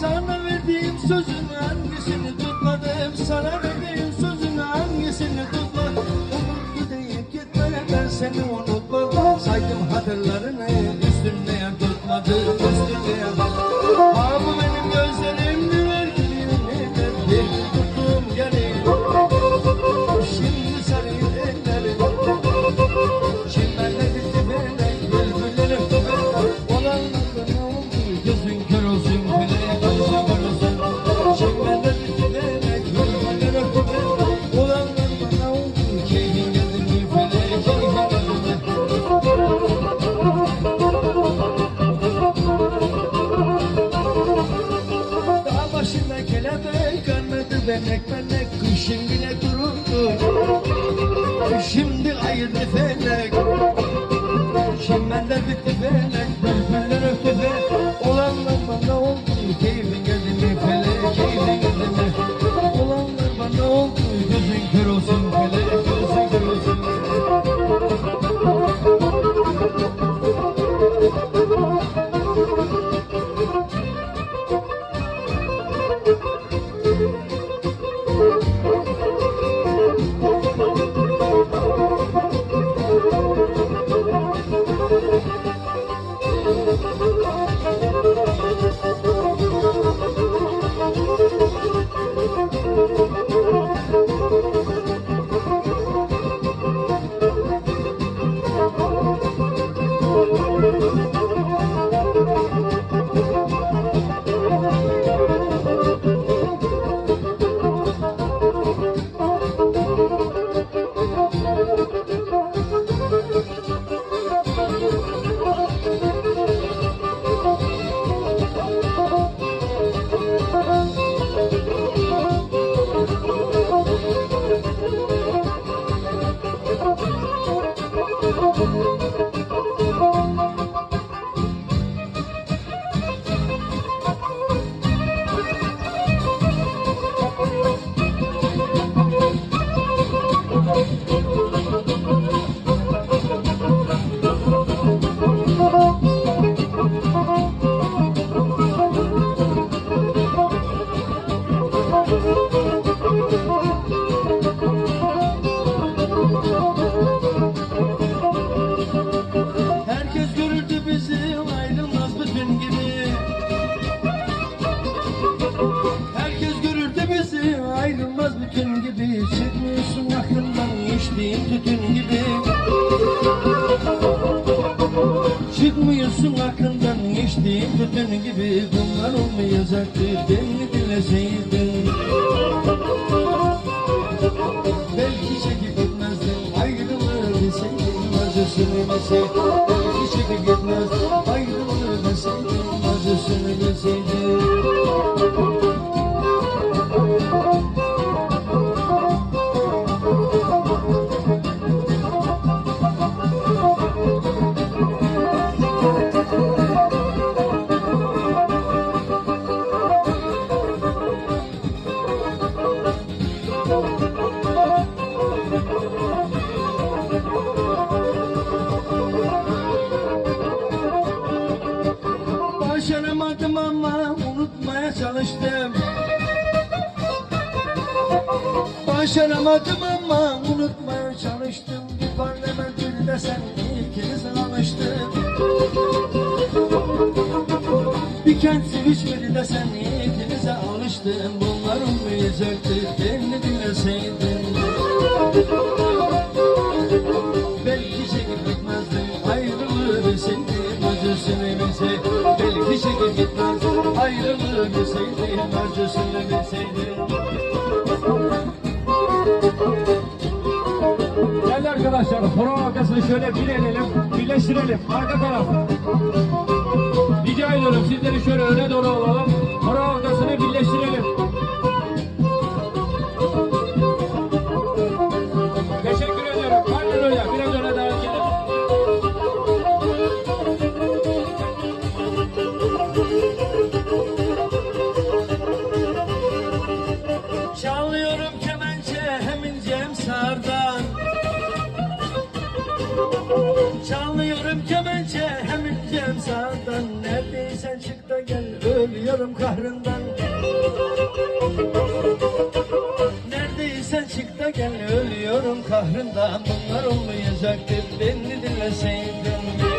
Sana verdiğim sözün hangisini tutmadım? Sana verdiğim sözün hangisini tutmadım? Umut gideyim gitmeye ben seni unutmadım Saydım hatırlarını üstümde yer tutmadı Üstümde benim gözlerim güver benek benek kışın bile dururdu Şimdi ayırdı felek. Şimdiden bitti felek. Bülbüller öptü felek Olanlar bana oldu? Keyfin Ayrılmaz bütün gibi. Çıkmıyorsun aklımdan içtiğim tütün gibi. Çıkmıyorsun aklımdan içtiğim tütün gibi. Bunlar olmayacaktı beni dileseydin Belki çekip gitmezdin ayrılığı bilseydin acısını bilseydin Belki çekip gitmezdin ayrılığı bilseydin acısını bilseydin Başaramadım ama unutmaya çalıştım. Başaramadım ama unutmaya çalıştım. Bir parlamentinde sen ikiniz alıştın Bir kent içmedi de sen ikinize alıştın. Bunlar olmayacaktı Değerli arkadaşlar, horon arkasını şöyle bilelim, birleştirelim. Arka taraf. Rica ediyorum sizleri şöyle öne doğru alalım. Çalıyorum kemençe hem ince hem sardan Neredeysen çık da gel ölüyorum kahrından. Neredeysen çık da gel ölüyorum kahrından. Bunlar olmayacaktı beni dinleseydin